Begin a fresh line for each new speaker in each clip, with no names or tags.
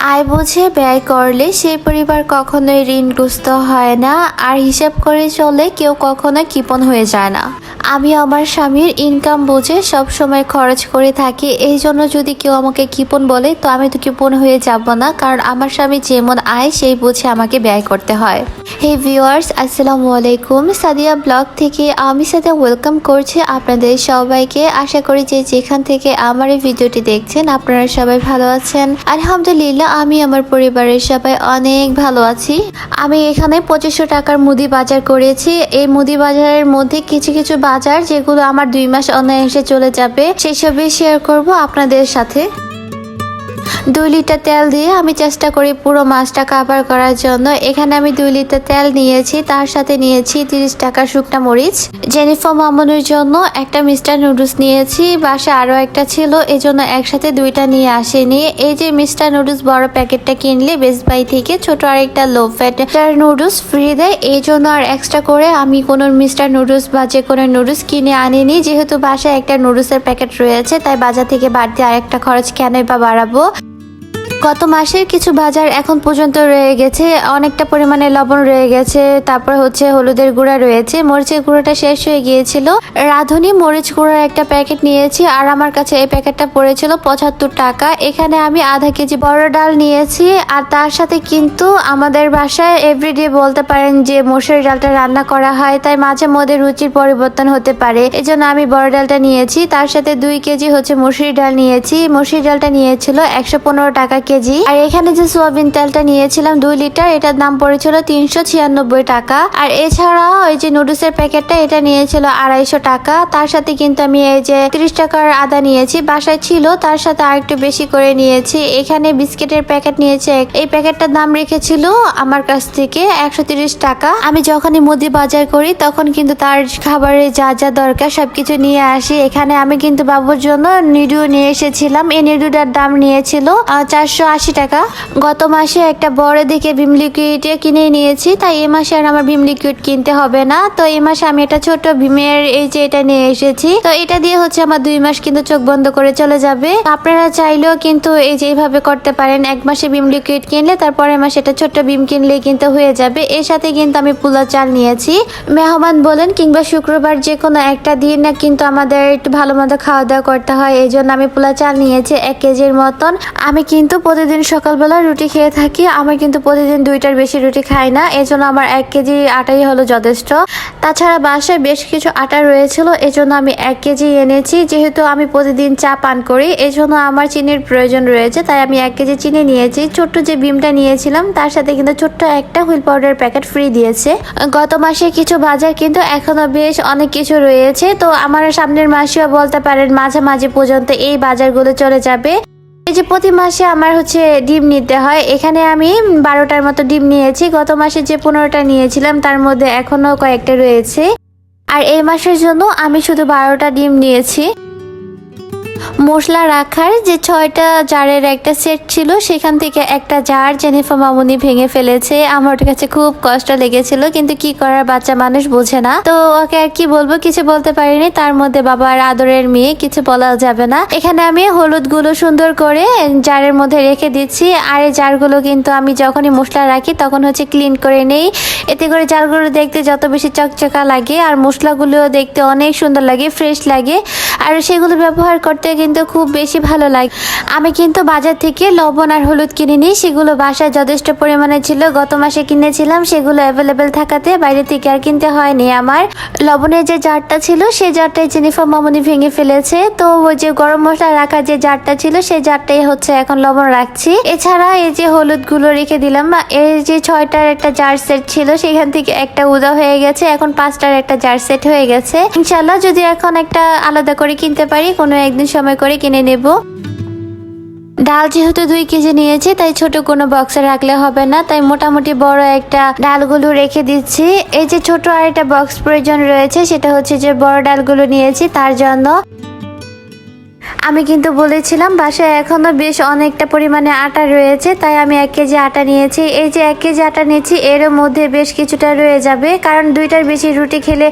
আয় বুঝে ব্যয় করলে সেই পরিবার কখনোই ঋণগ্রস্ত হয় না, আর হিসাব করে চলে কেউ কখনো কৃপণ হয়ে যায় না। আমি আমার স্বামীর ইনকাম বুঝে সব সময় খরচ করে থাকি, এই জন্য যদি কেউ আমাকে কৃপণ বলে, তো আমি তো কৃপণ হয়ে যাব না, কারণ আমার স্বামী যেমন আয়, সেই বুঝে আমাকে ব্যয় করতে হয়। হে ভিউয়ার্স আসসালামু আলাইকুম। সাদিয়া ব্লগ থেকে আমি সাথে ওয়েলকাম করছি আপনাদের সবাইকে। আশা করি যে যেখান থেকে আমার এই ভিডিওটি দেখছেন, আপনারা সবাই ভালো আছেন। আলহামদুলিল্লাহ আমি আমার পরিবারের সবাই অনেক ভালো আছি। আমি এখানে পঁচিশশো টাকার মুদি বাজার করেছি। এই মুদি বাজারের মধ্যে কিছু কিছু বাজার যেগুলো আমার দুই মাস অনায়াসে চলে যাবে, সেসবই শেয়ার করব আপনাদের সাথে। দুই লিটার তেল দিয়ে আমি চেষ্টা করি পুরো মাছটা কাভার করার জন্য। এখানে আমি দুই লিটার তেল নিয়েছি, তার সাথে নিয়েছি তিরিশ টাকা শুকনা মরিচ। জেনিফার মামুনের জন্য একটা মিস্টার নুডলস নিয়েছি বাসা আরও একটা ছিল এই জন্য একসাথে দুইটা নিয়ে আসেনি। এই যে মিস্টার নুডলস বড় প্যাকেটটা কিনলে বেস্ট বাই থেকে ছোট আরেকটা লো ফ্যাট নুডলস ফ্রি দেয়। এই জন্য আর এক্সট্রা করে আমি কোনো মিস্টার নুডলস বা যে কোনো নুডলস কিনে আনিনি। যেহেতু বাসায় একটা নুডলসের প্যাকেট রয়েছে, তাই বাজার থেকে বাড়তি আরেকটা খরচ কেনই বা বাড়াবো। গত মাসের কিছু বাজার এখন পর্যন্ত রয়ে গেছে, অনেকটা পরিমাণে লবণ রয়ে গেছে, তারপর হচ্ছে হলুদের গুঁড়া রয়েছে, মরিচের গুঁড়োটা শেষ হয়ে গিয়েছিল। রাঁধুনি মরিচ গুঁড়ার একটা প্যাকেট নিয়েছি, আর আমার কাছে এই প্যাকেটটা পড়েছিল পঁচাত্তর টাকা। এখানে আমি আধা কেজি বড় ডাল নিয়েছি, আর তার সাথে কিন্তু আমাদের বাসায় এভরিডে বলতে পারেন যে মসুর ডালটা রান্না করা হয়, তাই মাঝে মধ্যে রুচির পরিবর্তন হতে পারে। এজন্য আমি বড় ডালটা নিয়েছি, তার সাথে দুই কেজি হচ্ছে মসুরি ডাল নিয়েছি, মসুরি ডালটা নিয়েছিল একশো পনেরো টাকা কেজি। আর এখানে যে সোয়াবিন তেলটা নিয়েছিলাম দুই লিটার, এটার দাম পড়েছিল তিনশো ছিয়ানব্বই টাকা। আর এছাড়াও এই যে নুডলসের প্যাকেটটা, এটা নিয়েছিল আড়াইশো টাকা। তার সাথে কিন্তু আমি এই যে তিরিশ টাকার আদা নিয়েছি, বাসায় ছিল, তার সাথে আর একটু বেশি করে নিয়েছি। এখানে বিস্কিটের প্যাকেট নিয়েছে এই প্যাকেটটার দাম রেখেছিল আমার কাছ থেকে একশো টাকা। আমি যখনই মুদি বাজার করি, তখন কিন্তু তার খাবারে যা যা দরকার সবকিছু নিয়ে আসি। এখানে আমি কিন্তু বাবুর জন্য নিডু নিয়ে এসেছিলাম। এই নিডুটার দাম নিয়েছিল চারশো আশি টাকা। গত মাসে একটা বড় দেখে ভীম লিকুইড কিনে নিয়েছি, তাই এই মাসে আর আমার ভীম লিকুইড কিনতে হবে না। তো এই মাসে আমি একটা ছোট ভীমের এই যে এটা নিয়ে এসেছি। তো এটা দিয়ে হচ্ছে আমার দুই মাস কিন্তু চোখ বন্ধ করে চলে যাবে। আপনারা চাইলেও কিন্তু এই যে এইভাবে করতে পারেন। এক মাসে ভীম লিকুইড কিনলে তারপরের মাসে এটা ছোট্ট ভীম কিনলে কিন্তু হয়ে যাবে। এর সাথে কিন্তু আমি পোলা চাল নিয়েছি। মেহমান বলেন কিংবা শুক্রবার যে কোনো একটা দিন না কিন্তু আমাদের একটু ভালো মতো খাওয়া দাওয়া করতে হয়। এই জন্য আমি পোলা চাল নিয়েছি এক কেজির মতন। আমি কিন্তু প্রতিদিন সকালবেলা রুটি খেয়ে থাকি। আমি কিন্তু প্রতিদিন দুইটার বেশি রুটি খাই না। এই জন্য আমার এক কেজি আটাই হলো যথেষ্ট। তাছাড়া বাসায় বেশ কিছু আটা রয়েছিল, এজন্য আমি এক কেজি এনেছি। যেহেতু আমি প্রতিদিন চা পান করি এই জন্য আমার চিনির প্রয়োজন রয়েছে, তাই আমি এক কেজি চিনি নিয়েছি। ছোট্ট যে বিমটা নিয়েছিলাম, তার সাথে কিন্তু ছোট্ট একটা হুইল পাউডার প্যাকেট ফ্রি দিয়েছে। গত মাসে কিছু বাজার কিন্তু এখনও বেশ অনেক কিছু রয়েছে। তো আমার সামনের মাসেও বলতে পারেন, মাঝামাঝি পর্যন্ত এই বাজারগুলো চলে যাবে। যে প্রতি মাসে আমার হচ্ছে ডিম নিতে হয়, এখানে আমি বারোটার মতো ডিম নিয়েছি। গত মাসে যে পনেরোটা নিয়েছিলাম, তার মধ্যে এখনও কয়েকটা রয়েছে। আর এই মাসের জন্য আমি শুধু বারোটা ডিম নিয়েছি। মশলা রাখার যে ছয়টা জারের একটা সেট ছিল, সেখান থেকে একটা জার জেনিফা মামুনি ভেঙে ফেলেছে। আমার কাছে খুব কষ্ট লেগেছিল, কিন্তু কি করার বাচ্চা মানুষ বোঝে না। তো ওকে আর কি বলব, কিছু বলতে পারিনি। তার মধ্যে বাবার আদরের মেয়ে, কিছু বলা যাবে না। এখানে আমি হলুদগুলো সুন্দর করে জারের মধ্যে রেখে দিচ্ছি। আর এই জারগুলো কিন্তু আমি যখনই মশলা রাখি, তখন হচ্ছে ক্লিন করে নেই। এতে করে জারগুলো দেখতে যত বেশি চকচকা লাগে, আর মশলাগুলো দেখতে অনেক সুন্দর লাগে ফ্রেশ লাগে। আর সেগুলো ব্যবহার করতে কিন্তু খুব বেশি ভালো লাগে। আমি কিন্তু বাজার থেকে লবণ আর হলুদ কিনে নিই, সেগুলো বাসায় যথেষ্ট পরিমাণে ছিল। গত মাসে কিনেছিলাম, সেগুলো অ্যাভেলেবেল থাকাতে বাইরে থেকে আর কিনতে হয়নি আমার। লবণের যে জারটা ছিল সেই জারটাই জেনিফার মামুনি ভেঙে ফেলেছে। তো ওই যে গরম মশলা রাখার যে জারটা ছিল সেই জারটাই হচ্ছে এখন লবণ রাখছি। এছাড়া এই যে হলুদগুলো রেখে দিলাম, এই যে ছয়টার একটা জার সেট ছিল, সেখান থেকে একটা উদা হয়ে গেছে। এখন পাঁচটার একটা জার সেট হয়ে গেছে। ইনশাল্লাহ যদি এখন একটা আলাদা করে কিনতে পারি, কোনো একদিন সময় করে কিনে নেব। ডাল যেহেতু দুই কেজি নিয়েছি, তাই ছোট কোনো বক্সে রাখলে হবে না। তাই মোটামুটি বড় একটা ডালগুলো রেখে দিচ্ছি। এই যে ছোট আর একটা বক্স প্রয়োজন রয়েছে, সেটা হচ্ছে যে বড় ডালগুলো নিয়েছি, তার জন্য। আমি কিন্তু বলেছিলাম, বাসায় এখনও বেশ অনেকটা পরিমাণে আটা রয়েছে, তাই আমি এক কেজি আটা নিয়েছি। এই যে এক কেজি আটা নিয়েছি এর মধ্যে বেশ কিছুটা রয়ে যাবে, কারণ দুইটার বেশি রুটি খেলে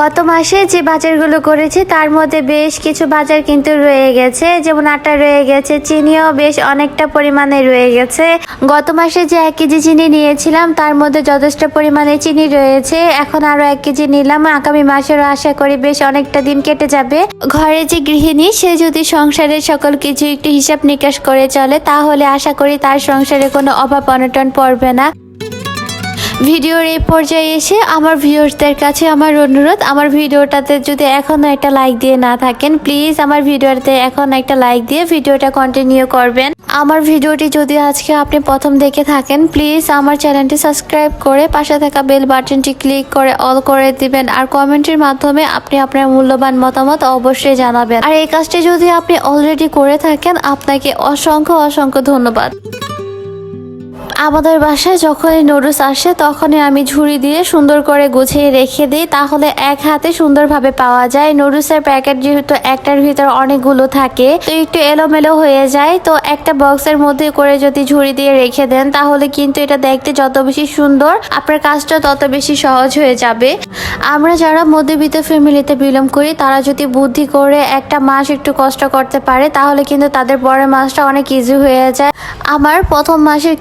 গত মাসে যে বাজারগুলো করেছি, তার মধ্যে বেশ কিছু বাজার কিন্তু রয়ে গেছে। যেমন আটা রয়ে গেছে, চিনিও বেশ অনেকটা পরিমাণে রয়ে গেছে। গত মাসে যে এক কেজি চিনি নিয়েছিলাম, তার মধ্যে যথেষ্ট পরিমাণে চিনি রয়েছে। এখন আরও এক কেজি নিলাম। আগামী মাসেরও আশা করি বেশ অনেকটা দিন কেটে যাবে। ঘরে যে গৃহিণী, সে যদি সংসারের সকল কিছু একটু হিসাব নিকাশ করে চলে, তাহলে আশা করি তার সংসারে কোনো অভাব, অনটন পড়বে না। ভিডিওর এই পর্যায়ে এসে আমার ভিউয়ার্সদের কাছে আমার অনুরোধ, আমার ভিডিওটাতে যদি এখনও একটা লাইক দিয়ে না থাকেন প্লিজ আমার ভিডিওতে এখন একটা লাইক দিয়ে ভিডিওটা কন্টিনিউ করবেন। আমার ভিডিওটি যদি আজকে আপনি প্রথম দেখে থাকেন প্লিজ আমার চ্যানেলটি সাবস্ক্রাইব করে পাশে থাকা বেল বাটনটি ক্লিক করে অল করে দিবেন আর কমেন্টের মাধ্যমে আপনি আপনার মূল্যবান মতামত অবশ্যই জানাবেন। আর এই কাজটি যদি আপনি অলরেডি করে থাকেন, আপনাকে অসংখ্য অসংখ্য ধন্যবাদ। আমাদের বাসায় যখনই নুডলস আসে, তখনই আমি ঝুড়ি দিয়ে সুন্দর করে গুছিয়ে রেখে দিই। তাহলে এক হাতে সুন্দরভাবে পাওয়া যায়। নুডলসের প্যাকেট যেহেতু একটার ভিতর অনেকগুলো থাকে, তো একটু এলোমেলো হয়ে যায়। তো একটা বক্সের মধ্যে করে যদি ঝুড়ি দিয়ে রেখে দেন, তাহলে কিন্তু এটা দেখতে যত বেশি সুন্দর, আপনার কাজটা তত বেশি সহজ হয়ে যাবে। আমরা যারা মধ্যবিত্ত ফ্যামিলিতে বিলং করি, তারা যদি বুদ্ধি করে একটা মাস একটু কষ্ট করতে পারে, তাহলে কিন্তু তাদের পরের মাসটা অনেক ইজি হয়ে যায়। আমার প্রথম মাসের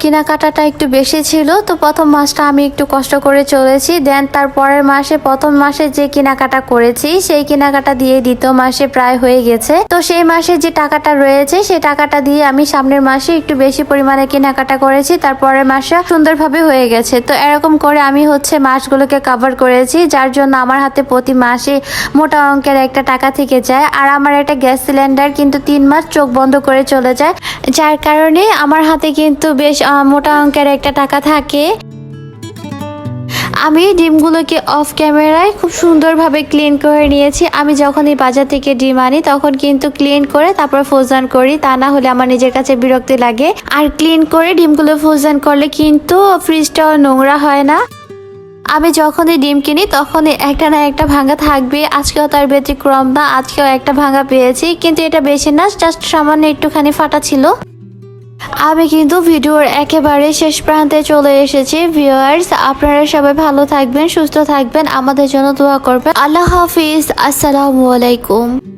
কেনাকাটাটা একটু বেশি ছিল, তো প্রথম মাসটা আমি একটু কষ্ট করে চলেছি। দেন তার পরের মাসে, প্রথম মাসে যে কেনাকাটা করেছি, সেই কেনাকাটা দিয়ে দ্বিতীয় মাসে প্রায় হয়ে গেছে। তো সেই মাসে যে টাকাটা রয়েছে, সেই টাকাটা দিয়ে আমি সামনের মাসে একটু বেশি পরিমাণে কেনাকাটা করেছি। তার পরের মাসে সুন্দরভাবে হয়ে গেছে। তো এরকম করে আমি হচ্ছে মাসগুলোকে কভার করেছি, যার জন্য আমার হাতে প্রতি মাসে মোটা অঙ্কের একটা টাকা থেকে যায়। আর আমার একটা গ্যাস সিলিন্ডার কিন্তু তিন মাস চোখ বন্ধ করে চলে যায়। যার কারণে আমার হাতে কিন্তু বেশ মোটা অঙ্কের একটা টাকা থাকে। আমি ডিমগুলোকে অফ ক্যামেরায় খুব সুন্দরভাবে ক্লিন করে নিয়েছি। আমি যখনই বাজার থেকে ডিম আনি, তখন কিন্তু ক্লিন করে তারপর ফোজান করি। তা না হলে আমার নিজের কাছে বিরক্তি লাগে। আর ক্লিন করে ডিমগুলো ফোজান করলে কিন্তু ফ্রিজটাও নোংরা হয় না। আমি যখনই ডিম কিনি, তখনই একটা না একটা ভাঙা থাকবে। আজকেও তার ব্যতিক্রম না, আজকেও একটা ভাঙা পেয়েছি। কিন্তু এটা বেশি না জাস্ট সামান্য একটুখানি ফাটা ছিল। আমি কিন্তু ভিডিওর একেবারে শেষ প্রান্তে চলে এসেছি ভিউয়ার্স আপনারা সবাই ভালো থাকবেন, সুস্থ থাকবেন। আমাদের জন্য দোয়া করবেন। আল্লাহ হাফিজ। আসসালামু আলাইকুম।